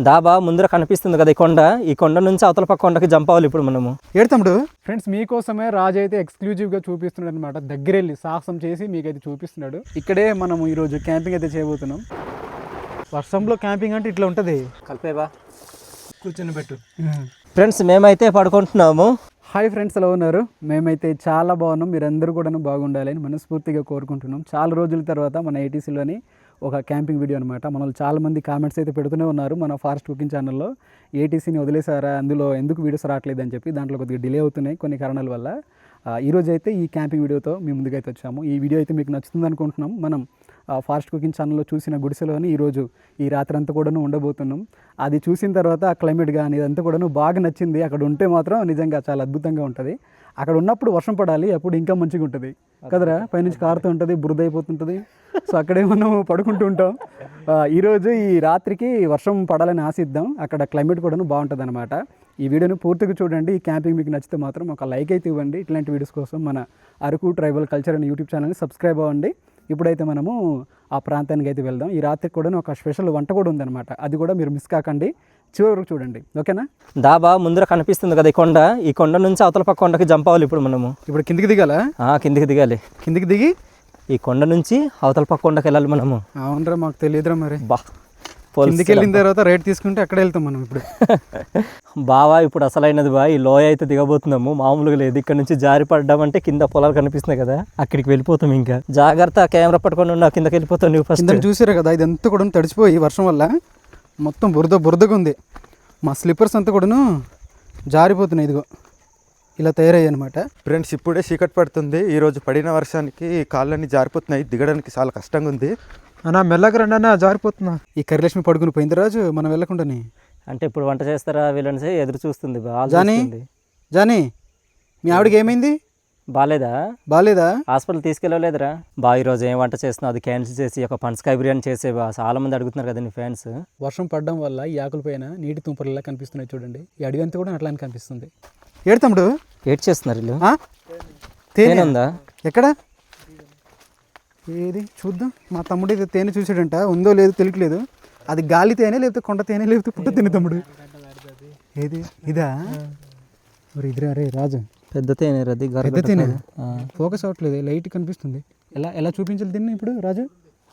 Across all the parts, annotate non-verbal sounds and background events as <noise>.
డాబా ముందర కనిపిస్తుంది కదా ఈ కొండ. ఈ కొండ నుంచి అవతల పక్క కొండకి జంప్ అవ్వాలి ఇప్పుడు మనము. ఏడు తమ్ముడు? ఫ్రెండ్స్ మీకోసమే రాజు అయితే ఎక్స్క్లూజివ్గా చూపిస్తున్నాడు అనమాట దగ్గరెళ్ళి సాహసం చేసి మీకైతే చూపిస్తున్నాడు. ఇక్కడే మనము ఈరోజు క్యాంపింగ్ అయితే చేయబోతున్నాం. వర్షంలో క్యాంపింగ్ అంటే ఇట్లా ఉంటుంది. కలిపేవా కూర్చొని పెట్టు. ఫ్రెండ్స్ మేమైతే పడుకుంటున్నాము. హాయ్ ఫ్రెండ్స్ ఎలా ఉన్నారు? మేమైతే చాలా బాగున్నాం. మీరందరూ కూడా బాగుండాలని మనస్ఫూర్తిగా కోరుకుంటున్నాం. చాలా రోజుల తర్వాత మన ఏటీసీలోని ఒక క్యాంపింగ్ వీడియో అనమాట మనల్ని చాలామంది చాలా మంది కామెంట్స్ అయితే పెడుతూనే ఉన్నారు మన ఫారెస్ట్ కుకింగ్ ఛానల్లో ఏటీసీని వదిలేసారా అందులో ఎందుకు వీడియోస్ రావట్లేదు అని చెప్పి దాంట్లో కొద్దిగా డిలే అవుతున్నాయి కొన్ని కారణాల వల్ల. ఈరోజు అయితే ఈ క్యాంపింగ్ వీడియోతో మీ ముందుకైతే వచ్చాము. ఈ వీడియో అయితే మీకు నచ్చుతుంది అనుకుంటున్నాం. మనం ఫాస్ట్ ఫారెస్ట్ కుకింగ్ ఛానల్లో చూసిన గుడిసెలోని ఈరోజు ఈ రాత్రి అంతా కూడాను ఉండబోతున్నాం. అది చూసిన తర్వాత ఆ క్లైమేట్ కానీ ఇదంతా కూడాను బాగా నచ్చింది. అక్కడ ఉంటే మాత్రం నిజంగా చాలా అద్భుతంగా ఉంటుంది. అక్కడ ఉన్నప్పుడు వర్షం పడాలి అప్పుడు ఇంకా మంచిగా ఉంటుంది. కదరా? పైనుంచి కారుతూ ఉంటుంది బురద అయిపోతుంటుంది సో అక్కడే మనం పడుకుంటూ ఉంటాం. ఈరోజు ఈ రాత్రికి వర్షం పడాలని ఆశిద్దాం. అక్కడ క్లైమేట్ కూడాను బాగుంటుంది అనమాట ఈ వీడియోని పూర్తిగా చూడండి. ఈ క్యాంపింగ్ మీకు నచ్చితే మాత్రం ఒక లైక్ అయితే ఇవ్వండి. ఇట్లాంటి వీడియోస్ కోసం మన అరకు ట్రైబల్ కల్చర్ అనే యూట్యూబ్ ఛానల్ని సబ్స్క్రైబ్ అవ్వండి. ఇప్పుడైతే మనము ఆ ప్రాంతానికి అయితే వెళ్దాం. ఈ రాత్రికి కూడా ఒక స్పెషల్ వంట కూడా ఉందన్నమాట. అది కూడా మీరు మిస్ కాకండి. చివరి వరకు చూడండి. ఓకేనా? డాబా ముందర కనిపిస్తుంది కదా ఈ కొండ. ఈ కొండ నుంచి అవతల పక్క కొండకి జంప్ అవ్వాలి ఇప్పుడు మనము. ఇప్పుడు కిందికి దిగాల? ఆ, కిందికి దిగాలి. కిందికి దిగి? ఈ కొండ నుంచి అవతల పక్క కొండకి వెళ్ళాలి మనము. అవునరా మాకు తెలియదురా మరి. బా. కిందికి వెళ్ళిన తర్వాత రేట్ తీసుకుంటే అక్కడ వెళ్తాం మనం ఇప్పుడు. <laughs> బావా ఇప్పుడు అసలైనది బా ఈ లోయ అయితే దిగబోతున్నాము. మామూలుగా లేదు. ఇక్కడ నుంచి జారి పడ్డామంటే కింద పొలాలు కనిపిస్తున్నాయి కదా. అక్కడికి వెళ్ళిపోతాం ఇంకా. జాగ్రత్త కెమెరా పట్టుకొని ఉన్న కిందకి వెళ్ళిపోతావు నువ్వు ఫస్ట్ కింద చూసారా కదా ఇదంతా కూడా తడిచిపోయి వర్షం వల్ల మొత్తం బురద బురదగా ఉంది. మా స్లిప్పర్స్ అంతా కూడాను జారిపోతున్నాయి ఇదిగో. ఇలా తయారయ్యాయి అనమాట ఫ్రెండ్స్ ఇప్పుడే చీకటి పడుతుంది. ఈ రోజు పడిన వర్షానికి కాళ్ళన్నీ జారిపోతున్నాయి. దిగడానికి చాలా కష్టంగా ఉంది. అన్నా మెల్లగా రండి అన్న జారిపోతున్నా. ఈ కరిలక్ష్మి పడుకుని పోయింది రాజు మనం వెళ్ళకుండానే. అంటే ఇప్పుడు వంట చేస్తారా వీళ్ళని ఎదురు చూస్తుంది బా జానీ. జానీ మీ ఆవిడకి ఏమైంది? బాలేదా? బాగాలేదా హాస్పిటల్ తీసుకెళ్ళలేదురా. బా ఈ రోజు ఏం వంట చేస్తున్నావు? అది క్యాన్సిల్ చేసి ఒక పనసకాయ బిర్యానీ చేసే బా చాలా మంది అడుగుతున్నారు కదా నీ ఫ్యాన్స్. వర్షం పడడం వల్ల ఈ ఆకుల పైన నీటి తుంపరలా కనిపిస్తున్నాయి చూడండి. ఈ అడవి అంతా కూడా అట్లానే కనిపిస్తుంది. ఏడు తమ్ముడు? ఏడ్ చేస్తున్నారు వీళ్ళు? తేనె? తేనె ఉందా? ఎక్కడ? ఏది? చూద్దాం. మా తమ్ముడు ఇది తేనె చూసాడంట. ఉందో లేదో తెలియట్లేదు. అది గాలి తేనె లేకపోతే కొండ తేనె లేకపోతే పుట్ట తేనె తమ్ముడు? ఏది? ఇదా? మరి ఇదిరా రే రాజు. పెద్ద తేనె రది పెద్ద తేనె? ఫోకస్ అవ్వట్లేదు. లైట్ కనిపిస్తుంది. ఎలా ఎలా చూపించాలి దీన్ని ఇప్పుడు రాజు?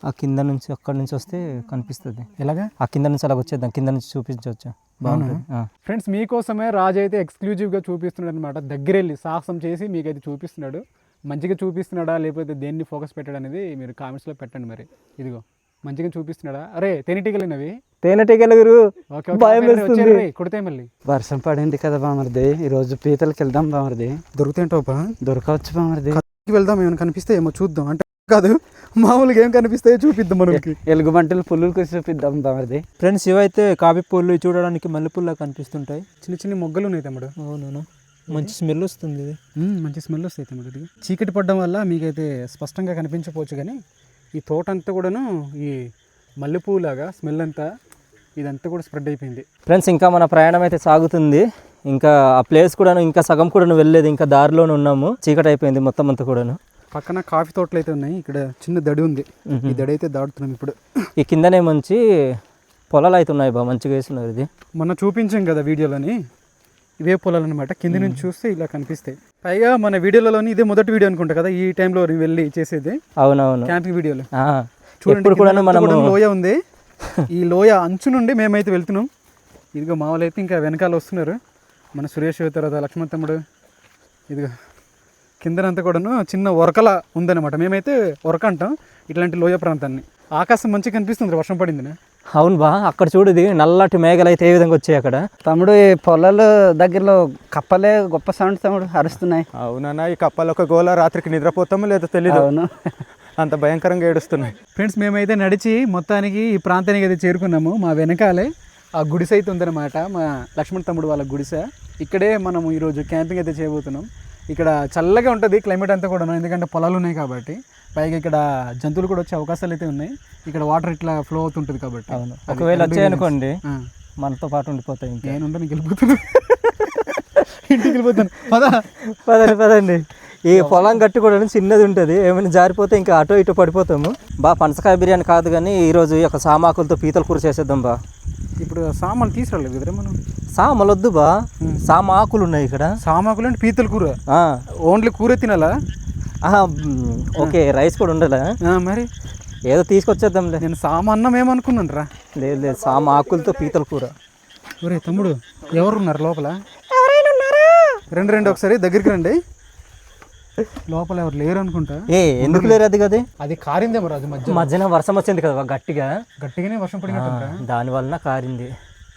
ఆ కింద నుంచి అక్కడి నుంచి వస్తే కనిపిస్తుంది. ఎలాగా? ఆ కింద నుంచి అలా వచ్చేద్దాం. కింద నుంచి చూపించవచ్చు బాగుంటుంది. ఫ్రెండ్స్ మీకోసమే రాజు అయితే ఎక్స్క్లూజివ్గా చూపిస్తున్నాడు అనమాట దగ్గరెళ్ళి సాహసం చేసి మీకైతే చూపిస్తున్నాడు. మంచిగా చూపిస్తున్నాడా లేకపోతే దేన్ని ఫోకస్ పెట్టాడు అనేది మీరు కామెంట్స్లో పెట్టండి మరి. ఇదిగో మంచిగా చూపిస్తున్నాడా? అరే తేనెటీగలినవి తేనెటీగల గురు కుడితే మళ్ళీ. వర్షం పడింది కదా బామర్ది. ఈరోజు పీతలకి వెళ్దాం బామర్ది. దొరుకుతాయంటోపా దొరకవచ్చు బామర్ది. వెళ్దాం ఏమైనా కనిపిస్తే ఏమో చూద్దాం. అంటే కాదు మామూలుగా ఏం కనిపిస్తాయో చూపిద్దాం మనకి. ఎలుగు బంటలు పుల్లులు చూపిద్దాం బామర్ది. ఫ్రెండ్స్ ఇవైతే కాపీ పూలు చూడడానికి మల్లెపూల్లా కనిపిస్తుంటాయి. చిన్న చిన్న మొగ్గలు ఉన్నాయి తమ్ముడు. అవును మంచి స్మెల్ వస్తుంది ఇది. మంచి స్మెల్ తమ్ముడు ఇది. చీకటి పడడం వల్ల మీకైతే స్పష్టంగా కనిపించకపోవచ్చు కానీ ఈ తోట అంతా కూడాను ఈ మల్లెపూలాగా స్మెల్ అంతా ఇదంతా కూడా స్ప్రెడ్ అయిపోయింది. ఫ్రెండ్స్ ఇంకా మన ప్రయాణం అయితే సాగుతుంది. ఇంకా ఆ ప్లేస్ కూడాను ఇంకా సగం కూడాను వెళ్ళలేదు. ఇంకా దారిలోనే ఉన్నాము. చీకటి అయిపోయింది మొత్తం అంతా కూడాను. పక్కన కాఫీ తోటలు అయితే ఉన్నాయి. ఇక్కడ చిన్న దడి ఉంది. ఈ దడి అయితే దాడుతున్నాం ఇప్పుడు. ఈ కిందనే మంచి పొలాలు అయితే ఉన్నాయి బా. మంచిగా వేస్తున్నారు ఇది. మొన్న చూపించాం కదా వీడియోలోని. ఇవే పొలాలు అనమాట కింద నుంచి చూస్తే ఇలా కనిపిస్తాయి. పైగా మన వీడియోలలోని ఇదే మొదటి వీడియో అనుకుంటా కదా ఈ టైంలో వెళ్ళి చేసేది. అవునవును. క్యాంపింగ్ వీడియోలో. చూడండి కూడా లోయ ఉంది. ఈ లోయ అంచు నుండి మేమైతే వెళ్తున్నాం. ఇదిగో మామూలు అయితే ఇంకా వెనకాల వస్తున్నారు. మన సురేష్ తర్వాత లక్ష్మణ్ తమ్ముడు ఇదిగో కిందనంతా కూడాను చిన్న ఒరకల ఉందన్నమాట. మేమైతే ఒరక అంటాం ఇట్లాంటి లోయ ప్రాంతాన్ని. ఆకాశం మంచిగా కనిపిస్తుంది వర్షం పడింది అవును బా అక్కడ చూడు ఇది నల్లటి మేఘలు అయితే ఏ విధంగా వచ్చాయి అక్కడ. తమ్ముడు ఈ పొలాలు దగ్గరలో కప్పలే గొప్ప సౌండ్ తమ్ముడు అరుస్తున్నాయి. అవునన్నా ఈ కప్పలు ఒక గోల రాత్రికి నిద్రపోతామో లేదో తెలీదు. అవును. <laughs> అంత భయంకరంగా ఏడుస్తున్నాయి. ఫ్రెండ్స్ మేమైతే నడిచి మొత్తానికి ఈ ప్రాంతానికి అయితే చేరుకున్నాము. మా వెనకాలే ఆ గుడిసె అయితే ఉందన్నమాట మా లక్ష్మణ్ తమ్ముడు వాళ్ళ గుడిసె. ఇక్కడే మనము ఈరోజు క్యాంపింగ్ అయితే చేయబోతున్నాం. ఇక్కడ చల్లగా ఉంటుంది క్లైమేట్ అంతా కూడా ఎందుకంటే పొలాలు ఉన్నాయి కాబట్టి పైగా ఇక్కడ జంతువులు కూడా వచ్చే అవకాశాలు అయితే ఉన్నాయి. ఇక్కడ వాటర్ ఇట్లా ఫ్లో అవుతుంటుంది కాబట్టి. అవును. ఒకవేళ. వచ్చాయనుకోండి మనతో పాటు ఉండిపోతాయి ఇంకా. నేను వెళ్ళిపోతున్నా ఇంటికి వెళ్ళిపోతాను. పదా. పదండి పదండి. ఈ పొలం గట్టి కూడా చిన్నది ఉంటుంది. ఏమైనా జారిపోతే ఇంకా అటో ఇటో పడిపోతాము. బా పనసకాయ బిర్యానీ కాదు కానీ ఈరోజు ఈ యొక్క సామాకులతో పీతల కూర చేసేద్దాం బా. ఇప్పుడు సామాన్లు తీసుకురాలేదు కదరా మనం? సామలు వద్దు బా. సామ ఆకులు ఉన్నాయి ఇక్కడ. సామాకులు అంటే పీతల కూర. ఆ. ఓన్లీ కూర తినాలా? ఆహా, మ్, ఓకే రైస్ కూడా ఉండాలా? ఆ, మరి? ఏదో తీసుకొచ్చేద్దాంలే. నేను సామాన్నం ఏమనుకున్నాను రా లేదు లేదు సామ ఆకులతో పీతల కూర. ఒరే తమ్ముడు ఎవరు ఉన్నారు? లోపల రెండు రెండు ఒకసారి దగ్గరికి రండి. లోపల ఎవరు లేరు అనుకుంటా ఏ ఎందుకు లేరు అది కదే అది కారిందే మరి అది మధ్య మధ్యాహ్నం వర్షం వచ్చింది కదా గట్టిగా. గట్టిగానే వర్షం పడినట్టుందిరా దాని వలన కారింది.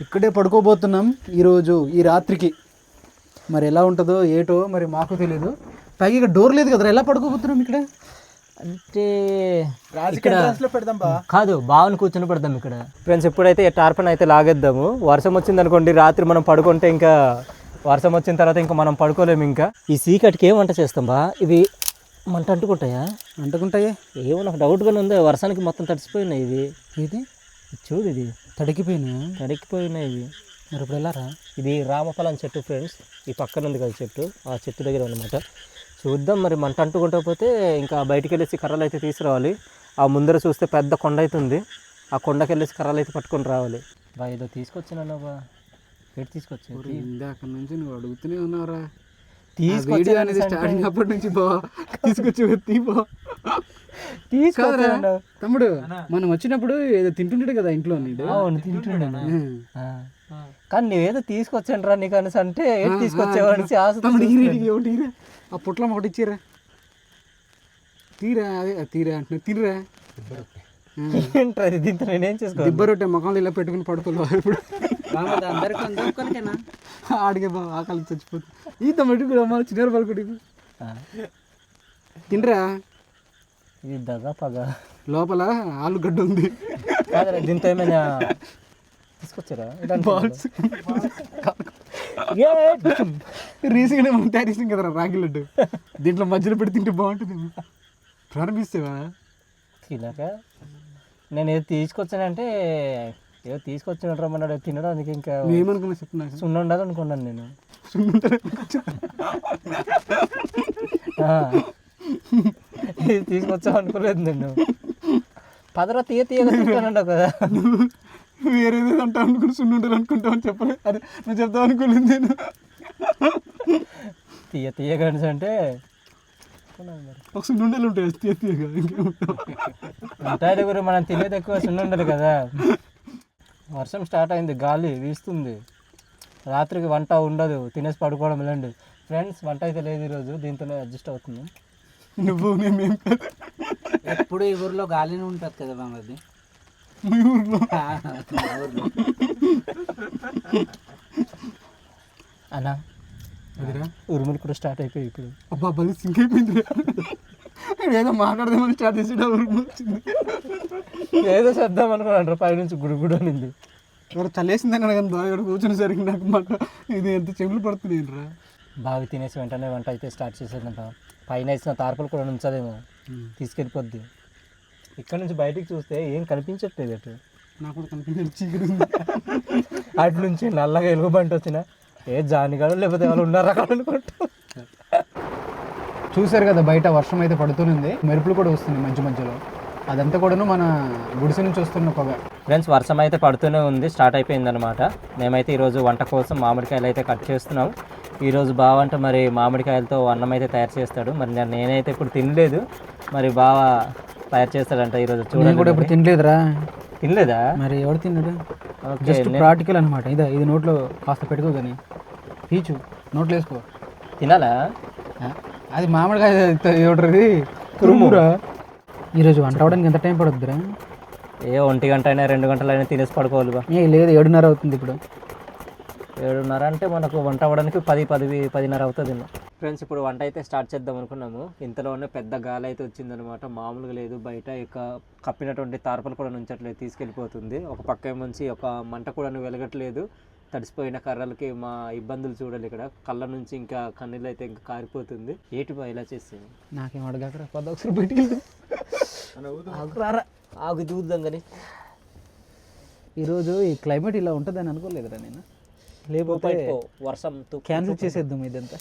ఇక్కడే పడుకోబోతున్నాం ఈరోజు ఈ రాత్రికి. మరి ఎలా ఉంటుందో ఏటో మరి మాకు తెలియదు పైగా ఇక్కడ డోర్ లేదు కదరా ఎలా పడుకోబోతున్నాం ఇక్కడ? అంటే ఇక్కడ కాదు బావని కూర్చొని పెడదాం ఇక్కడ. ఫ్రెండ్స్ ఎప్పుడైతే టార్పన్ అయితే లాగేద్దాము. వర్షం వచ్చింది అనుకోండి రాత్రి మనం పడుకుంటే ఇంకా వర్షం వచ్చిన తర్వాత ఇంకా మనం పడుకోలేము ఇంకా. ఈ సీకటికి ఏం వంట చేస్తాం బా? ఇవి మంట అంటుకుంటాయా? అంటుకుంటాయే. ఏమో నాకు డౌట్గానే ఉంది. వర్షానికి మొత్తం తడిసిపోయినాయి ఇవి. ఇది చూడు ఇది. తడికిపోయినా తడికిపోయినాయి ఇవి. మరి ఇప్పుడు వెళ్ళారా ఇది రామఫలం చెట్టు ఫ్రెండ్స్ ఈ పక్కన ఉంది కదా చెట్టు. ఆ చెట్టు దగ్గర ఉన్నమాట చూద్దాం మరి మంట అంటుకుంటకపోతే ఇంకా బయటికి వెళ్ళేసి కర్రలు అయితే తీసుకురావాలి. ఆ ముందర చూస్తే పెద్ద కొండ అయితే ఉంది. ఆ కొండకి వెళ్ళేసి కర్రలు అయితే పట్టుకొని రావాలి. బా ఏదో తీసుకొచ్చానన్నా బా. ఎటు తీసుకొచ్చేది ఇందాక నుంచి నువ్వు అడుగుతూనే ఉన్నావురా. తీసుకొచ్చాను వీడియో అనేది స్టార్టింగ్ అప్పటి నుంచి బా తీసుకొచ్చి తీ బా తీసుకొచ్చాను తమ్ముడు మనం వచ్చినప్పుడు ఏదో తింటుంటాడు కదా ఇంట్లో నీడు. అవును తింటున్నాను ఆ. కానీ నువ్వేదో తీసుకొచ్చాను రా నీకు అనేసి అంటే ఎటు తీసుకొచ్చావు అనేసి ఆశ. ఆ పుట్లం ఒకటి ఇచ్చిరా తీరా అదే తీరా అంటున్నా తినరా ఏంట్రా ఇది? దీంతో నేనేం చేసుకోవాలి? దిబ్బ రొట్టె ముఖంలో ఇలా పెట్టుకుని పడుకోవాలి. ఇప్పుడు అందరికీ ఒక్కరికేనా? <laughs> ఆడిగే బా ఆకలి చచ్చిపోతుంది. ఈ తమ్ముడు కూడా అమ్మ చిన్న పలుకుడి. తినరా? ఇది దగా పగ. లోపల ఆలుగడ్డ ఉంది. కాదురా దీంతో ఏమైనా తీసుకొచ్చారా? మనం తయారు చేసాం కదరా రాగి లడ్డు. దీంట్లో మధ్యలో పెట్టి తింటే బాగుంటుంది. ప్రారంభిస్తావా? తినక నేను ఏదో తీసుకొచ్చానంటే ఏదో తీసుకొచ్చిన రమ్మన్నాడు తినడానికి ఇంకా నువ్వేమనుకున్నా చెప్తున్నా సున్న ఉండదు అనుకున్నాను నేను తీసుకొచ్చావు అనుకోలేదు నేను పదరా తీయ తీయగా తింటానంటావు కదా. వేరేది అంటా అనుకుని సున్ను ఉండాలి అనుకుంటావు అని చెప్పలేదు అదే నువ్వు చెప్తావు అనుకోలేదు నేను. తీయ తీయగా అనేసి అంటే ఒక సున్ను ఉండాలి ఉంటాయి తీయ తీయగా. ఇంకేముంటావు ఉంటాయి గురు మనం తినేది ఎక్కువ సున్న ఉండదు కదా. వర్షం స్టార్ట్ అయింది గాలి వీస్తుంది. రాత్రికి వంట ఉండదు తినేసి పడుకోవడం వెళ్ళండి ఫ్రెండ్స్ వంట అయితే లేదు ఈరోజు దీంతోనే అడ్జస్ట్ అవుతున్నాం. నువ్వు మేమేం ఎప్పుడు ఈ ఊర్లో గాలిని ఉంటుంది కదా బామ్మది మీ ఊర్లో. అన్నా ఉరుములు కూడా స్టార్ట్ అయిపోయి ఇప్పుడు. అబ్బా బలి సింక్ అయిపోయింది. ఏదో మాట్లాడదామని స్టార్ట్ చేసేట ఊరు వచ్చింది ఏదో చేద్దాం అనుకున్నాను పైనుంచి గుడి గుడి అనింది. ఎవరు చల్లేసిందని అడగను బాగా ఇక్కడ కూర్చొని సరికి నాకు మాట. ఇది ఎంత చెవులు పడుతుంది రా బాగా తినేసి వెంటనే వంట అయితే స్టార్ట్ చేసేదంట పైన వేసిన తార్పలు కూడా ఉంచదేమో తీసుకెళ్ళిపోద్ది. ఇక్కడ నుంచి బయటికి చూస్తే ఏం కనిపించట్లేదు అటు. నాకు కూడా కనిపించింది చీకటి ఉంది. అటు నుంచి నల్లగా ఎలుగుబంటి వచ్చిన ఏ జానిగాడు లేకపోతే వాళ్ళు ఉన్నారా అనుకుంటా. చూశారు కదా బయట వర్షం అయితే పడుతుంది మెరుపులు కూడా వస్తుంది మధ్య మధ్యలో. అదంతా కూడాను మన గుడిసె నుంచి వస్తున్న పొగ. ఫ్రెండ్స్ వర్షం అయితే పడుతూనే ఉంది స్టార్ట్ అయిపోయింది అనమాట మేమైతే ఈరోజు వంట కోసం మామిడికాయలు అయితే కట్ చేస్తున్నాం. ఈరోజు బావ అంటే మరి మామిడికాయలతో అన్నం అయితే తయారు చేస్తాడు. మరి నేను- నేనైతే ఇప్పుడు తినలేదు. మరి బావ తయారు చేస్తాడంట ఈరోజు చూడండి కూడా ఇప్పుడు తినలేదురా. తినలేదా? మరి ఎవడు తిన్నాడు జస్ట్ ప్రాక్టికల్ అనమాట ఇదే ఇది నోట్లో కాస్త పెట్టుకో కానీ పీచు నోట్లో వేసుకో. తినాలా? అది మామిడికాయ ఏమిటది కురుమురా ఈరోజు వంట అవడానికి ఎంత టైం పడుద్దిరా? ఏ ఒంటి గంట అయినా రెండు గంటలు అయినా తినేసి పడుకోవాలి బా. ఏ లేదు ఏడున్నర అవుతుంది ఇప్పుడు. ఏడున్నర అంటే మనకు వంట అవ్వడానికి పది పది పదిన్నర అవుతుంది ఫ్రెండ్స్ ఇప్పుడు వంట అయితే స్టార్ట్ చేద్దాం అనుకున్నాము. ఇంతలోనే పెద్ద గాలి అయితే వచ్చిందనమాట మామూలుగా లేదు. బయట ఇక కప్పినటువంటి తార్పలు కూడా నుంచట్లేదు. తీసుకెళ్ళిపోతుంది. ఒక పక్క నుంచి ఒక మంట కూడా వెలగట్లేదు. తడిసిపోయిన కర్రలకి మా ఇబ్బందులు చూడాలి ఇక్కడ. కళ్ళ నుంచి ఇంకా కన్నీళ్ళు అయితే ఇంకా కారిపోతుంది. ఏటి బా ఇలా చేస్తుంది నాకేం అడగకరా పద ఒకసారి బయటికి ఆగు చూద్దాం కానీ ఈరోజు ఈ క్లైమేట్ ఇలా ఉంటుందని అనుకోలేదురా నేను. లేకపోతే వర్షం తు- క్యాన్సిల్ చేసేద్దాం ఇదంతా.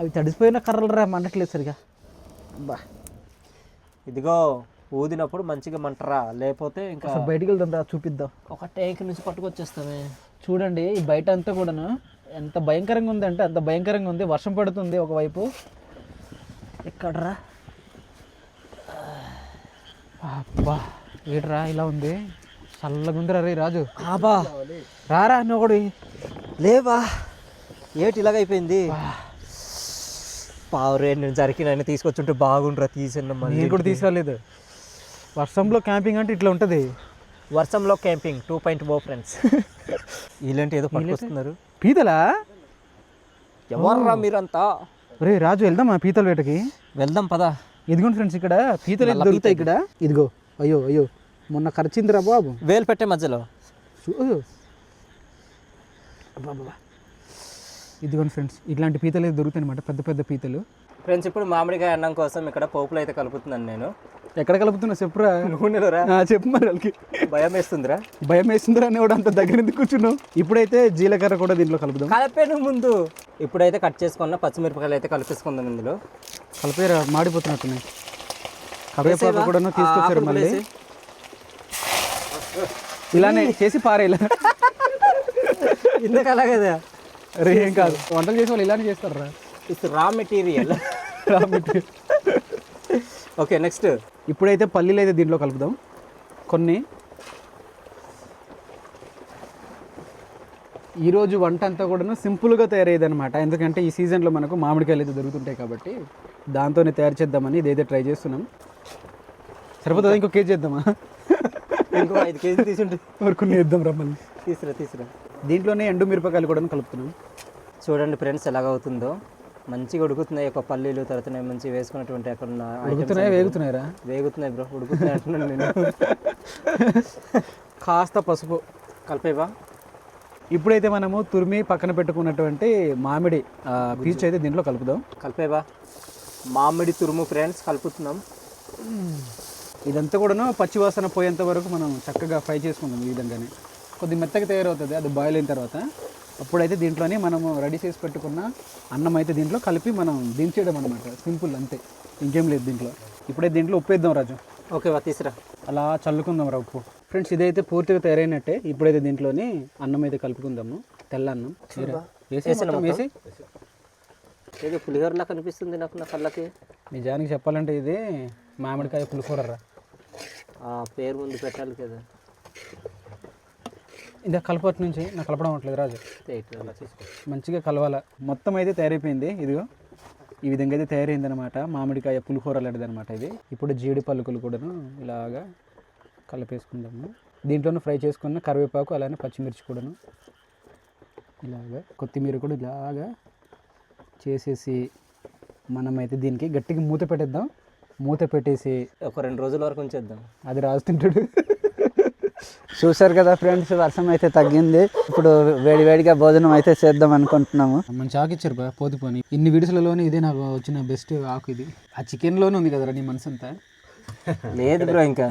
అవి తడిసిపోయిన కర్రలు రా మండట్లేదు సరిగా. బా ఇదిగో ఊదినప్పుడు మంచిగా మంటరా? లేకపోతే ఇంకా అసలు బయటికి వెళ్దాం రా చూపిద్దాం. ఒక ట్యాంక్ నుంచి పట్టుకొచ్చేస్తామే. చూడండి ఈ బయట అంతా కూడాను ఎంత భయంకరంగా ఉంది అంటే అంత భయంకరంగా ఉంది. వర్షం పడుతుంది ఒకవైపు. ఎక్కడరా అబ్బా ఏట్రా ఇలా ఉంది. చల్లగా ఉందిరా రే రాజు. ఆబా. రారా నువ్వు కూడా లేవా. ఏటి ఇలాగైపోయింది పావురే నేను జరిగి నన్ను తీసుకొచ్చుంటే బాగుండ్రా తీసిన నేను కూడా తీసుకురాలేదు వర్షంలో క్యాంపింగ్ అంటే ఇట్లా ఉంటుంది. వర్షంలో camping two point O friends. <laughs> ఇలాంటి ఏదో పట్టుకొస్తున్నారు? పీతలా? ఎవర్రా మీరంతా? రే రాజు వెళ్దామా పీతల వేటకి? వెళ్దాం పదా. ఇదిగోండి ఫ్రెండ్స్ ఇక్కడ పీతలు దొరుకుతాయి ఇక్కడ. ఇదిగో అయ్యో అయ్యో మొన్న ఖర్చిందిరా బాబు. వేలు పెట్టే మధ్యలో. ఇదిగోండి ఫ్రెండ్స్ ఇట్లాంటి పీతలు దొరుకుతాయి అనమాట పెద్ద పెద్ద పీతలు. ఫ్రెండ్స్ ఇప్పుడు మామిడికాయ అన్నం కోసం ఇక్కడ పోపులు అయితే కలుపుతున్నాను నేను. ఎక్కడ కలుపుతున్నా? చెప్పురా. నూనెలో రా ఆ, చెప్పు మరి వాళ్ళకి. భయం వేస్తుందిరా. భయం వేస్తుందిరా అనేవాడు అంత దగ్గర ఎందుకు కూర్చున్నావు? ఇప్పుడైతే జీలకర్ర కూడా దీంట్లో కలుపుదాం. కలిపాను ముందు. ఇప్పుడైతే కట్ చేసుకున్న పచ్చిమిరపకాయలు అయితే కలిపేసుకుందాం ఇందులో. కలిపేరా మాడిపోతున్నట్టున్నాయి. కరివేపాకు కూడా తీసుకొచ్చారు మళ్ళీ. ఇలానే చేసి పారేలా ఇందుకు అలా కదా అరే ఏం కాదు. వంటలు చేసే వాళ్ళు ఇలానే చేస్తారా? It's raw material <laughs> okay next ఇప్పుడైతే పల్లీలు అయితే దీంట్లో కలుపుదాం. కొన్ని. ఈరోజు వంట అంతా కూడా సింపుల్గా తయారయ్యేది అనమాట ఎందుకంటే ఈ సీజన్లో మనకు మామిడికాయలు అయితే దొరుకుతుంటాయి కాబట్టి దాంతోనే తయారు చేద్దామని ఇదైతే ట్రై చేస్తున్నాం. సరిపోతుందా? ఇంకో కేజీ చేద్దామా? ఇంకో ఐదు కేజీలు తీసుంటే. కొన్ని వేద్దాం రమ్మని తీసురా తీసురా. దీంట్లోనే ఎండు మిరపకాయలు కూడా కలుపుతున్నాం. చూడండి ఫ్రెండ్స్ ఎలాగ అవుతుందో మంచిగా ఉడుకుతున్నాయి. ఒక పల్లీలు తర్వాత నేను మంచిగా వేసుకున్నటువంటి అక్కడ ఉన్న items ఉడుకుతున్నాయా వేగుతున్నాయరా? వేగుతున్నాయి బ్రో ఉడుకుతున్నాయి అంటున్నాను నేను. <laughs> కాస్త పసుపు కలిపేవా? ఇప్పుడైతే మనము తురిమి పక్కన పెట్టుకున్నటువంటి మామిడి పీచు అయితే దీంట్లో కలుపుదాం. కలిపేవా? మామిడి తురుము ఫ్రెండ్స్ కలుపుతున్నాం. ఇదంతా కూడాను పచ్చివాసన పోయేంత వరకు మనం చక్కగా ఫ్రై చేసుకుందాం ఈ విధంగానే. కొద్ది మెత్తగా తయారవుతుంది అది బాయిల్ అయిన తర్వాత. అప్పుడైతే దీంట్లోనే మనము రెడీ చేసి పెట్టుకున్న అన్నం అయితే దీంట్లో కలిపి మనం దించేయడం అనమాట సింపుల్ అంతే. ఇంకేం లేదు దీంట్లో. ఇప్పుడైతే దీంట్లో ఉప్పు వేద్దాం రాజు. ఓకే వా తీసురా. అలా చల్లుకుందాం రా ఉప్పు. ఫ్రెండ్స్ ఇదైతే పూర్తిగా తయారైనట్టే. ఇప్పుడైతే దీంట్లోని అన్నం అయితే కలుపుకుందాము. తెల్ల అన్నం? వేసి ఏదో పులిహోరలా కనిపిస్తుంది నాకు నా కళ్ళకి. నిజానికి చెప్పాలంటే ఇది మామిడికాయ పులిహోర పేరు ముందు పెట్టాలి కదా. ఇదే కలపటి నుంచి నాకు కలపడం అవ్వట్లేదు రాజు. మంచిగా కలవాల. మొత్తం అయితే తయారైపోయింది. ఇదిగో ఈ విధంగా అయితే తయారైంది అనమాట మామిడికాయ పులిహోర లాంటిది అనమాట ఇది. ఇప్పుడు జీడి పలుకులు కూడాను ఇలాగా కలిపేసుకుందాము. దీంట్లోనే ఫ్రై చేసుకున్న కరివేపాకు అలానే పచ్చిమిర్చి కూడాను ఇలాగా కొత్తిమీర కూడా ఇలాగా చేసేసి మనమైతే దీనికి గట్టిగా మూత పెట్టేద్దాం. మూత పెట్టేసి ఒక రెండు రోజుల వరకు ఉంచేద్దాం. అది రాస్తుంటాడు చూసారు కదా ఫ్రెండ్స్ వర్షం అయితే తగ్గింది. ఇప్పుడు వేడి వేడిగా భోజనం అయితే చేద్దాం అనుకుంటున్నాము. మంచి ఆకు ఇచ్చారు బా పోని. ఇన్ని వీడియోస్లలోనే ఇదే నాకు వచ్చిన బెస్ట్ ఆకు ఇది. ఆ చికెన్లోనే ఉంది కదరా నీ మనసు అంతా? లేదు బ్రో ఇంకా.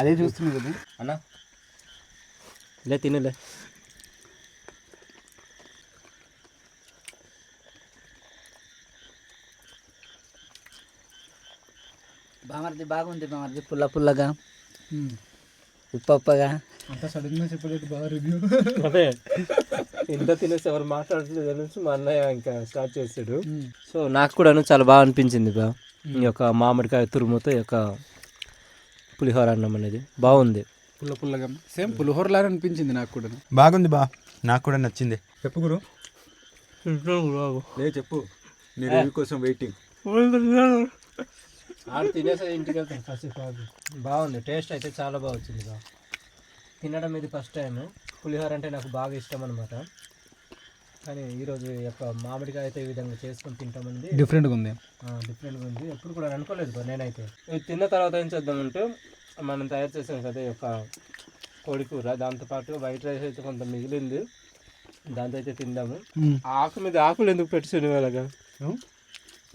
అదే చూస్తున్నావు కదా. అన్నా. లే తినులే. బామర్ది బాగుంది బామర్ది పుల్ల పుల్లగా. ఉప్పు ఉప్పగా అంతా సడన్గా చెప్పలేదు బాగా రివ్యూ అదే ఇంత తినేసి ఎవరు మాట్లాడలేదు అనేసి మా అన్నయ్య ఇంకా స్టార్ట్ చేశాడు సో నాకు కూడా చాలా బాగా అనిపించింది బా. ఈ యొక్క మామిడికాయ తురుముతో ఈ యొక్క పులిహోర అన్నం అనేది. బాగుంది. పుల్ల పుల్లగా. సేమ్ పులిహోర లాగా అనిపించింది నాకు కూడా. బాగుంది బా. నాకు కూడా నచ్చింది. చెప్పు గురు. లే చెప్పు. నీ రివ్యూ కోసం వెయిటింగ్ ఆడు తినేసి ఇంటికి వెళ్తాను కాసేపు ఆగు. బాగుంది. టేస్ట్ అయితే చాలా బాగా వచ్చింది బా తినడం ఇది ఫస్ట్ టైం పులిహోర అంటే నాకు బాగా ఇష్టం అనమాట కానీ ఈరోజు యొక్క మామిడికాయ అయితే ఈ విధంగా చేసుకొని తింటామంది డిఫరెంట్గా ఉంది. డిఫరెంట్గా ఉంది. ఎప్పుడు కూడా అనుకోలేదు బా నేనైతే. ఇది తిన్న తర్వాత ఏం చేద్దామంటే మనం తయారు చేసాం కదా ఈ యొక్క కోడి కూర దాంతోపాటు వైట్ రైస్ అయితే కొంత మిగిలింది. దాంతో అయితే తిందాము. ఆకు మీద ఆకులు ఎందుకు పెట్టేసాను వాళ్ళగా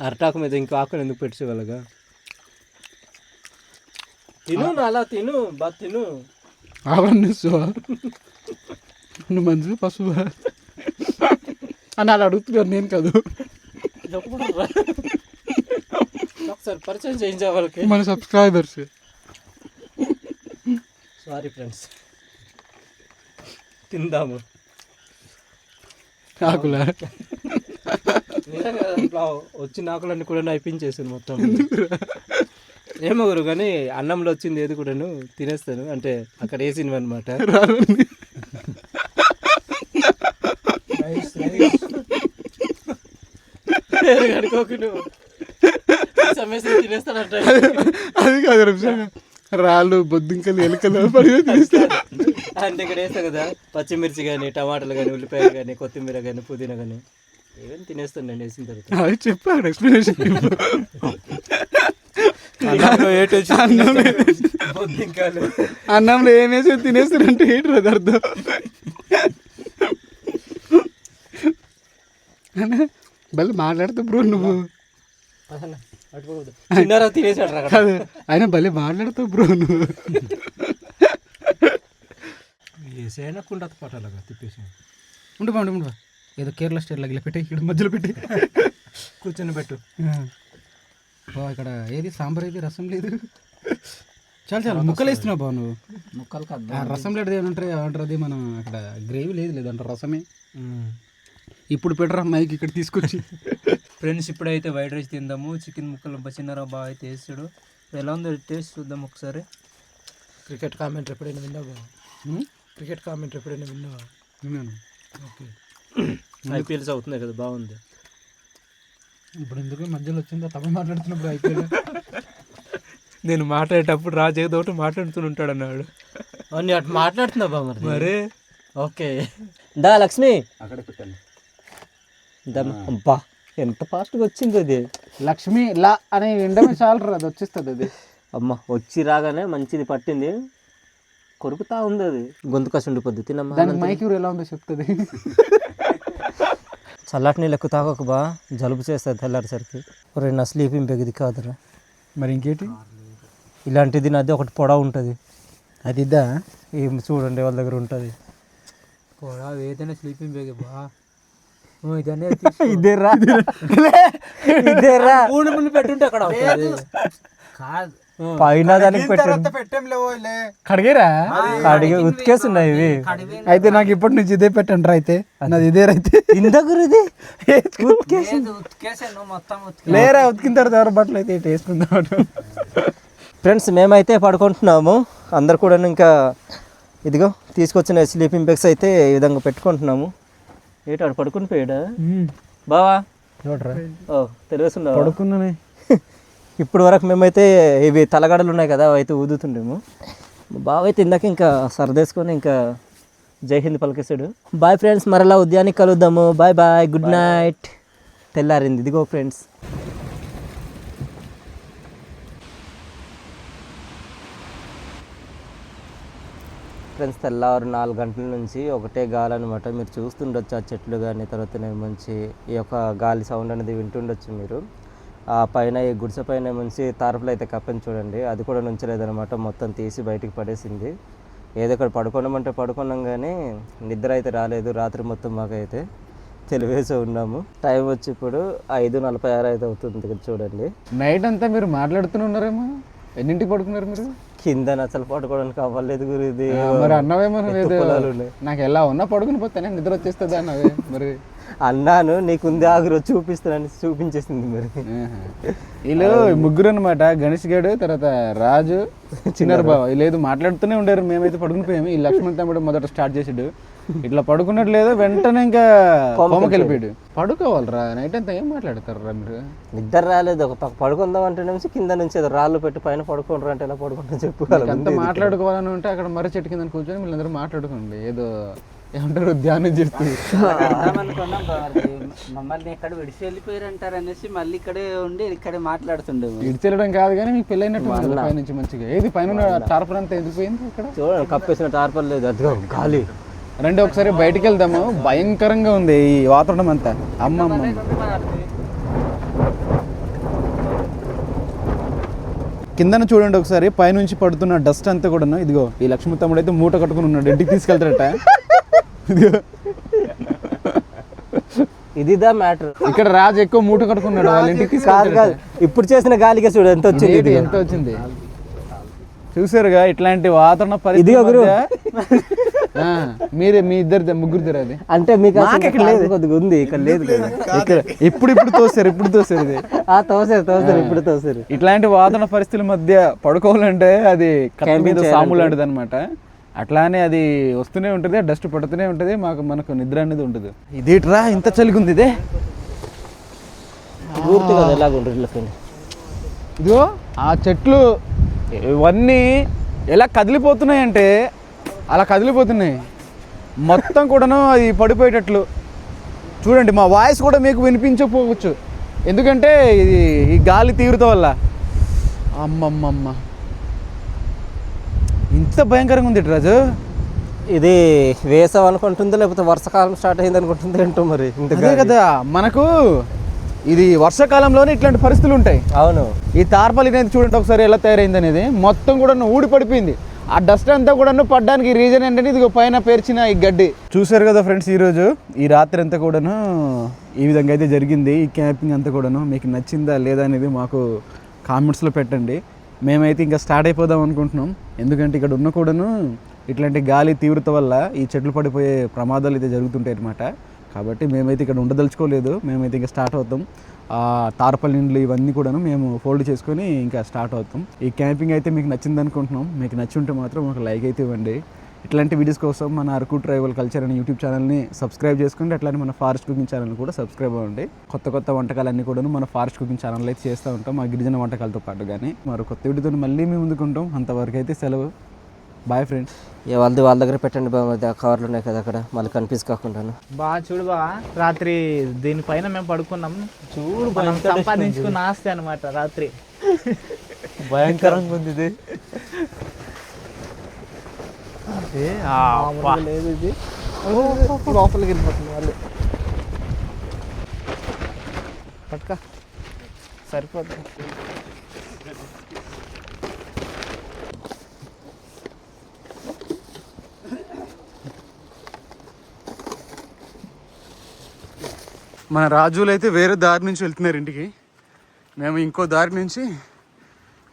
అరటాకు మీద ఇంకో ఆకులు ఎందుకు పెట్టే వాళ్ళగా తిను అలా తిను బా తిను. అవన్నీ నువ్వు మంచి పసుపు. అని అలా అడుగుతున్నారు నేను కాదు. ఒకసారి పరిచయం చేయించే వాళ్ళకి మన సబ్స్క్రైబర్స్. సారీ ఫ్రెండ్స్ తిందాము. ఆకుల. వచ్చిన ఆకులన్నీ కూడా అయిపించేసాను మొత్తం. ఏమో గురు కానీ అన్నంలో వచ్చింది ఏది కూడాను తినేస్తాను. అంటే అక్కడ వేసినవి అనమాట తినేస్తాడంట అది కాదు రాళ్ళు బొద్దింకలు ఎలుకలు పడి అంటే ఇక్కడ వేస్తాం కదా పచ్చిమిర్చి కానీ టమాటాలు కానీ ఉల్లిపాయలు కానీ కొత్తిమీర కానీ పుదీనా కానీ ఏమేమి తినేస్తాను నేను వేసిన తర్వాత. చెప్పాడు ఎక్స్ప్లెనేషన్ అన్నంలో ఏం వేసి తినేస్తారంటే ఏంటి అది అర్థం. అన్న, భలే మాట్లాడుతూ బ్రో నువ్వు. ఆయన భలే మాట్లాడుతావు బ్రో నువ్వు. వేసేనా కుండ పట్టాలగా తిప్పేసి. ఉండు బా ఉండు ఉండు బా. ఏదో కేరళ స్టైల్ ఇలా పెట్టి ఇక్కడ మధ్యలో పెట్టి కూర్చొని పెట్టు. ఇక్కడ ఏది? సాంబార్ ఏది? రసం లేదు. చాలా చాలా ముక్కలు వేస్తున్నావు బా నువ్వు. ముక్కలు ఆ రసం లేదు ఏమంటారు ఏమంటారు అది మనం అక్కడ గ్రేవీ లేదు లేదంటారు రసమే. ఇప్పుడు పెట్టరా మైక్ ఇక్కడ తీసుకొచ్చి. ఫ్రెండ్స్ ఇప్పుడైతే వైట్ రైస్ తిందాము. చికెన్ ముక్కలు చిన్నరా బాగా అయితే వేస్తాడు. ఎలా ఉందో టేస్ట్ చూద్దాం ఒకసారి. క్రికెట్ కామెంట్ ఎప్పుడైనా విన్నావా క్రికెట్ కామెంట్ ఎప్పుడైనా విన్నావా? విన్నాను. ఓకే. ఐపీఎల్స్ అవుతున్నాయి కదా బాగుంది. ఇప్పుడు ఎందుకు మధ్యలో వచ్చిందో? తప్ప మాట్లాడుతున్నప్పుడు అయిపోయింది? నేను మాట్లాడేటప్పుడు రాజు ఏదో ఒకటి మాట్లాడుతూ ఉంటాడు అన్నాడు. అన్ని అటు మాట్లాడుతున్నావా మరి మరే. ఓకే. దా లక్ష్మి. అక్కడ పెట్టాను అబ్బా ఎంత ఫాస్ట్గా వచ్చింది అది. లక్ష్మి లా అనే ఎండమే చాలు అది వచ్చేస్తుంది అది. అమ్మ వచ్చి రాగానే మంచిది పట్టింది. కొరుకుతా ఉంది అది. గొంతు కసి ఉండిపోద్ది తినమ్మా దానికి మైక్ ఊరు ఎలా ఉందో చెప్తుంది. <laughs> చల్లటి నీళ్ళు ఎక్కువ తాగక బా జలుబు చేస్తుంది తెల్లారిసరికి. ఒరే నా స్లీపింగ్ బ్యాగ్ ఇది కాదురా. మరి ఇంకేంటి? ఇలాంటిది నాది ఒకటి పొడ ఉంటుంది. అది ఇద్దా ఏం చూడండి వాళ్ళ దగ్గర ఉంటుంది. పోరా ఏదైనా స్లీపింగ్ బ్యాగ్ బా. <laughs> ఇదేరా? ఇదేరా? ముందు పెట్టుంటే అక్కడ పైన దానికి పెట్టండి. కడిగేరా? అడిగి ఉతికేస్తున్నాయి ఇవి. అయితే నాకు ఇప్పటి నుంచి ఇదే పెట్టండి రా అయితే. నాది ఇదే అయితే. ఇందగురు ఇది ఉతికేసి లేరా ఉతికిన తర్వాత ఎవరు బట్టలు అయితే ఇటు వేసుకుందాం ఫ్రెండ్స్ మేమైతే పడుకుంటున్నాము. అందరు కూడా ఇంకా ఇదిగో తీసుకొచ్చిన స్లీపింగ్ బ్యాగ్స్ అయితే ఈ విధంగా పెట్టుకుంటున్నాము. ఏంటి ఆడు పడుకుని పోయాడా? బావా? చూడరా ఓ తెలివేస్తున్నావా పడుకున్నానే. ఇప్పుడు వరకు మేమైతే ఇవి తలగడలు ఉన్నాయి కదా అవి అయితే ఊదుతుండేము బావ అయితే ఇందాక ఇంకా సరదేసుకొని ఇంకా జై హింద్ పలికేసాడు బాయ్ ఫ్రెండ్స్ మరలా ఉద్యానికి కలుద్దాము. బాయ్ బాయ్ గుడ్ నైట్ తెల్లారింది. ఇదిగో ఫ్రెండ్స్ ఫ్రెండ్స్ తెల్లవారు నాలుగు గంటల నుంచి ఒకటే గాలి అనమాట మీరు చూస్తుండొచ్చు ఆ చెట్లు కానీ తర్వాత మంచి ఈ యొక్క గాలి సౌండ్ అనేది వింటుండొచ్చు మీరు. ఆ పైన ఈ గుడిసె పైన మంచి తారపులు అయితే కప్పని చూడండి. అది కూడా నుంచలేదనమాట మొత్తం తీసి బయటికి పడేసింది. ఏదో ఇక్కడ పడుకున్నామంటే పడుకున్నాం కానీ నిద్ర అయితే రాలేదు. రాత్రి మొత్తం మాకైతే తెలివేసి ఉన్నాము. టైం వచ్చి ఇప్పుడు ఐదు నలభై ఆరు అయితే అవుతుంది ఇక్కడ చూడండి. నైట్ అంతా మీరు మాట్లాడుతూనే ఉన్నారేమో? ఎన్నింటికి పడుకున్నారు మీరు? కింద అసలు పడుకోవడానికి అవ్వలేదు గురు ఇది మరి అన్నవేమో. నాకు ఎలా ఉన్నా పడుకుని పోతానే నిద్ర వచ్చేస్తుంది అన్నవే. మరి అన్నాను నీకుంది ఆగురు చూపిస్తానని చూపించేసింది మరి. వీళ్ళు ముగ్గురు అనమాట గణేష్ గాడు తర్వాత రాజు చిన్నారు బావ. వీళ్ళు ఏదో మాట్లాడుతూనే ఉండారు మేమైతే పడుకుని పోయాము. ఈ లక్ష్మణ్ తమ్ముడు మొదట స్టార్ట్ చేసాడు ఇట్లా పడుకున్నట్టు లేదు వెంటనే ఇంకా కోమకి వెళ్ళిపోయాడు. పడుకోవాలరా నైట్ అంతా ఏం మాట్లాడతారా మీరు? నిద్ర రాలేదు ఒక పక్క పడుకుందాం అంటే నుంచి కింద నుంచి ఏదో రాళ్ళు పెట్టి పైన పడుకుంటారు అంటే ఎలా పడుకుంటా చెప్పు అంత మాట్లాడుకోవాలని ఉంటే అక్కడ మర్రి చెట్టు కింద కూర్చొని వీళ్ళందరూ మాట్లాడుకోండి. ఏదో ఏమంటారు? ధ్యానం చేస్తూ. అనుకున్నాం మమ్మల్ని ఇక్కడ విడిచి వెళ్ళిపోయారు అంటారు అనేసి మళ్ళీ ఇక్కడే ఉండి ఇక్కడే మాట్లాడుతుండేము ఇడిచెల్లడం కాదు కానీ మీకు పెళ్ళైనట్టు పైనుంచి మంచిగా. ఏది? పైన టార్పర్ అంతా ఎదిగిపోయింది ఇక్కడ? చూడండి కప్పేసిన టార్పల్ లేదు. అదిగో గాలి. రండి ఒకసారి బయటికి వెళ్దాము. భయంకరంగా ఉంది ఈ వాతావరణం అంతా. అమ్మ అమ్మ కిందన చూడండి ఒకసారి. పైనుంచి పడుతున్న డస్ట్ అంతా కూడా ఇదిగో ఈ లక్ష్మీ తమ్ముడు అయితే మూట కట్టుకుని ఉన్నాడు. ఇంటికి తీసుకెళ్తాడట. ఇదిగో ఇదిదా మ్యాటర్. ఇక్కడ రాజు ఎక్కువ మూట కట్టుకున్నాడు వాళ్ళ ఇంటికి కాదు కాదు. ఇప్పుడు చేసిన గాలికే చూడు ఎంత వచ్చింది ఇదిగో. ఎంత వచ్చింది? చూసారుగా ఇట్లాంటి వాతావరణ పరిస్థితి మీరే మీ ఇద్దరు ముగ్గురు అది. అంటే మీకు లేదు. కొద్దిగా ఉంది ఇక్కడ లేదు కదా. ఇక్కడ ఇప్పుడు ఇప్పుడు తోసారు ఇప్పుడు తోసారు ఇది. ఆ తోసారు తోసారు ఇప్పుడు తోసారు. ఇట్లాంటి వాతావరణ పరిస్థితుల మధ్య పడుకోవాలంటే అది కత్తి Camping మీద. సాము లాంటిది అనమాట అట్లానే అది వస్తూనే ఉంటుంది డస్ట్ పడుతూనే ఉంటుంది మాకు మనకు నిద్ర అనేది ఉంటుంది ఇదేట్రా ఇంత చలిగా ఉంది ఇదే పూర్తి కదా ఇదిగో ఆ చెట్లు ఇవన్నీ ఎలా కదిలిపోతున్నాయంటే అలా కదిలిపోతున్నాయి. మొత్తం కూడాను అది పడిపోయేటట్లు. చూడండి మా వాయిస్ కూడా మీకు వినిపించకపోవచ్చు. ఎందుకంటే ఇది ఈ గాలి తీవ్రత వల్ల. అమ్మమ్మమ్మ. ఇంత భయంకరంగా ఉంది రాజు ఇది వేసవి అనుకుంటుందో లేకపోతే వర్షాకాలం స్టార్ట్ అయింది అనుకుంటుందో ఏంటో మరి ఇంత అదే కదా మనకు ఇది వర్షాకాలంలోనే ఇట్లాంటి పరిస్థితులు ఉంటాయి. అవును. ఈ తార్పల్ అనేది చూడండి ఒకసారి ఎలా తయారైంది అనేది. మొత్తం కూడా ఊడి పడిపోయింది. ఆ డస్ట్ అంతా కూడా పడ్డానికి రీజన్ ఏంటంటే ఇది పైన పేర్చిన ఈ గడ్డి. చూసారు కదా ఫ్రెండ్స్ ఈరోజు ఈ రాత్రి అంతా కూడాను ఈ విధంగా అయితే జరిగింది. ఈ క్యాంపింగ్ అంతా కూడాను మీకు నచ్చిందా లేదా అనేది మాకు కామెంట్స్లో పెట్టండి. మేమైతే ఇంకా స్టార్ట్ అయిపోదాం అనుకుంటున్నాం. ఎందుకంటే ఇక్కడ ఉన్న కూడాను ఇట్లాంటి గాలి తీవ్రత వల్ల ఈ చెట్లు పడిపోయే ప్రమాదాలు అయితే జరుగుతుంటాయి అనమాట కాబట్టి మేమైతే ఇక్కడ ఉండదలుచుకోలేదు. మేమైతే ఇంకా స్టార్ట్ అవుతాం. ఆ ఇవన్నీ కూడాను మేము ఫోల్డ్ చేసుకొని ఇంకా స్టార్ట్ అవుతాం. ఈ క్యాంపింగ్ అయితే మీకు నచ్చింది అనుకుంటున్నాం. మీకు నచ్చి ఉంటే మాత్రం ఒక లైక్ అయితే ఇవ్వండి. ఇట్లాంటి వీడియోస్ కోసం మన అరకు ట్రైబల్ కల్చర్ అనే యూట్యూబ్ ఛానల్ని సబ్స్క్రైబ్ చేసుకోండి అట్లానే మన ఫారెస్ట్ కుకింగ్ ఛానల్ కూడా సబ్స్క్రైబ్ అవ్వండి. కొత్త కొత్త వంటకాలన్నీ కూడాను మన ఫారెస్ట్ కుకింగ్ ఛానల్ అయితే చేస్తూ ఉంటాం. మా గిరిజన వంటకాలతో పాటు కానీ మరో కొత్త వీడియోతో మళ్ళీ మేము ముందుకుంటాం. అంతవరకు అయితే సెలవు. బాయ్ ఫ్రెండ్స్ ఏ వాళ్ళది వాళ్ళ దగ్గర పెట్టండి బాగా ఆ కవర్లు ఉన్నాయి కదా అక్కడ. మళ్ళీ కన్ఫ్యూజ్ కాకుండాను బాగా చూడు బా. రాత్రి దీనిపైన మేము పడుకున్నాం. చూడు మనం సంపాదించుకున్న ఆస్తి అనమాట రాత్రి. భయంకరంగా ఉంది ఇది. లేదు ఇది. లోపలికి వెళ్ళిపోతుంది వాళ్ళు పట్టుక. సరిపోతుంది. మన రాజులు అయితే వేరే దారి నుంచి వెళ్తున్నారు ఇంటికి. మేము ఇంకో దారి నుంచి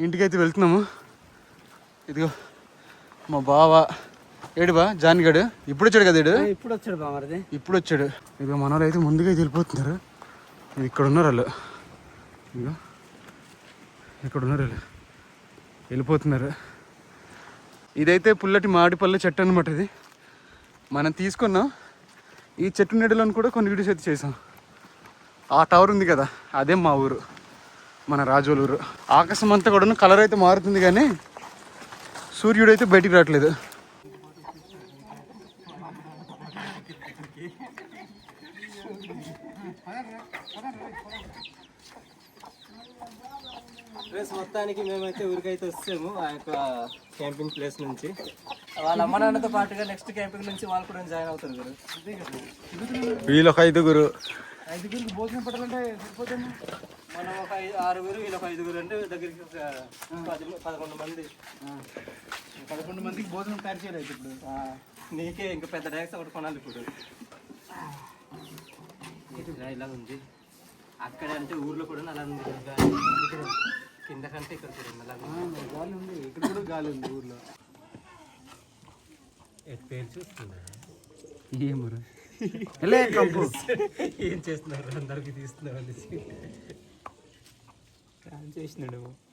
ఇంటికి అయితే వెళ్తున్నాము. ఇదిగో. మా బావ. ఏడు బా జాన్గడు. ఇప్పుడు వచ్చాడు కదా ఏడు? ఇప్పుడు వచ్చాడు బామరిది ఇప్పుడు వచ్చాడు. ఇదిగో మన వాళ్ళు అయితే ముందుగా వెళ్ళిపోతున్నారు. ఇక్కడ ఉన్నారు వాళ్ళు. ఇక్కడ ఉన్నారు వాళ్ళు. వెళ్ళిపోతున్నారు. ఇదైతే పుల్లటి మామిడిపల్లె చెట్టు అనమాట ఇది. మనం తీసుకున్నాం. ఈ చెట్టు నీడలో కూడా కొన్ని వీడియోస్ అయితే చేసాం ఆ టవర్ ఉంది కదా అదే మా ఊరు. మన రాజోల ఊరు ఆకాశం అంతా కూడా కలర్ అయితే మారుతుంది కానీ సూర్యుడు అయితే బయటికి రావట్లేదు. ప్లేస్ మొత్తానికి మేమైతే ఊరికైతే వస్తాము ఆ యొక్క క్యాంపింగ్ ప్లేస్ నుంచి. వాళ్ళ అమ్మ నాన్నతో పాటుగా నెక్స్ట్ క్యాంపింగ్ నుంచి వాళ్ళు కూడా జాయిన్ అవుతారు గురు. వీళ్ళు ఒక ఐదుగురు మనం ఒక ఐదు ఆరుగురు వీళ్ళు ఒక ఐదుగురు అంటే దగ్గరికి ఒక పది పదకొండు మంది. పదకొండు మందికి భోజనం తయారు చేయలేదు ఇప్పుడు. ఆ, నీకే ఇంకా పెద్ద ట్యాక్స్ ఒకటి కొనాలి ఇప్పుడు. ఇలా ఉంది. అక్కడ అంటే ఊర్లో కూడా అలా ఉంది ఇక్కడ కింద కంటే ఇక్కడ కూడా అలా గాలి ఉంది. ఇక్కడ కూడా గాలి ఉంది ఊర్లో. పేరు చూస్తున్నా ఏమరు కంపు. ఏం చేస్తున్నారు? అందరికి తీస్తున్నారు అనేసి. చేసినాడు.